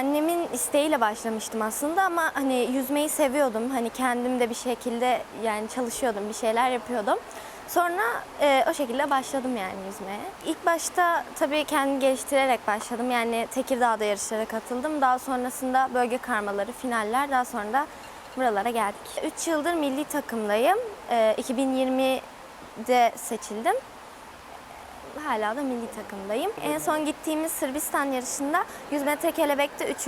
annemin isteğiyle başlamıştım aslında ama hani yüzmeyi seviyordum. Hani kendim de bir şekilde yani çalışıyordum, bir şeyler yapıyordum. Sonra e, o şekilde başladım yani yüzmeye. İlk başta tabii kendimi geliştirerek başladım. Yani Tekirdağ'da yarışlara katıldım. Daha sonrasında bölge karmaları, finaller, daha sonra da buralara geldik. 3 yıldır milli takımdayım. E, 2020'de seçildim. Hala da milli takımdayım. En son gittiğimiz Sırbistan yarışında 100 metre kelebekte 3.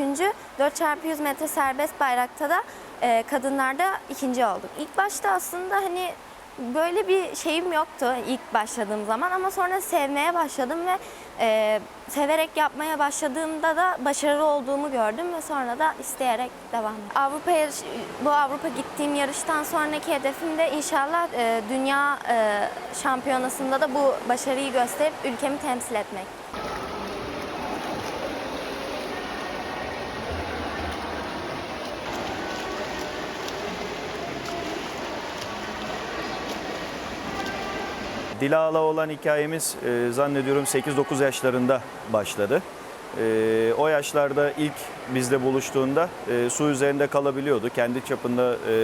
4x100 metre serbest bayrakta da e, kadınlarda ikinci olduk. İlk başta aslında hani böyle bir şeyim yoktu ilk başladığım zaman ama sonra sevmeye başladım ve e, severek yapmaya başladığımda da başarılı olduğumu gördüm ve sonra da isteyerek devam ettim. Avrupa yarış, bu Avrupa gittiğim yarıştan sonraki hedefim de inşallah e, dünya e, şampiyonasında da bu başarıyı gösterip ülkemi temsil etmek. Dila'la olan hikayemiz e, zannediyorum 8-9 yaşlarında başladı. E, o yaşlarda ilk bizle buluştuğunda e, su üzerinde kalabiliyordu. Kendi çapında e,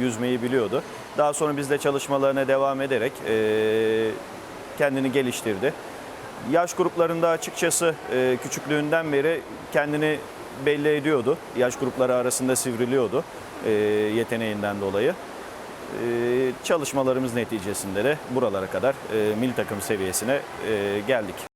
yüzmeyi biliyordu. Daha sonra bizle çalışmalarına devam ederek e, kendini geliştirdi. Yaş gruplarında açıkçası e, küçüklüğünden beri kendini belli ediyordu. Yaş grupları arasında sivriliyordu e, yeteneğinden dolayı. Ee, çalışmalarımız neticesinde de buralara kadar e, milli takım seviyesine e, geldik.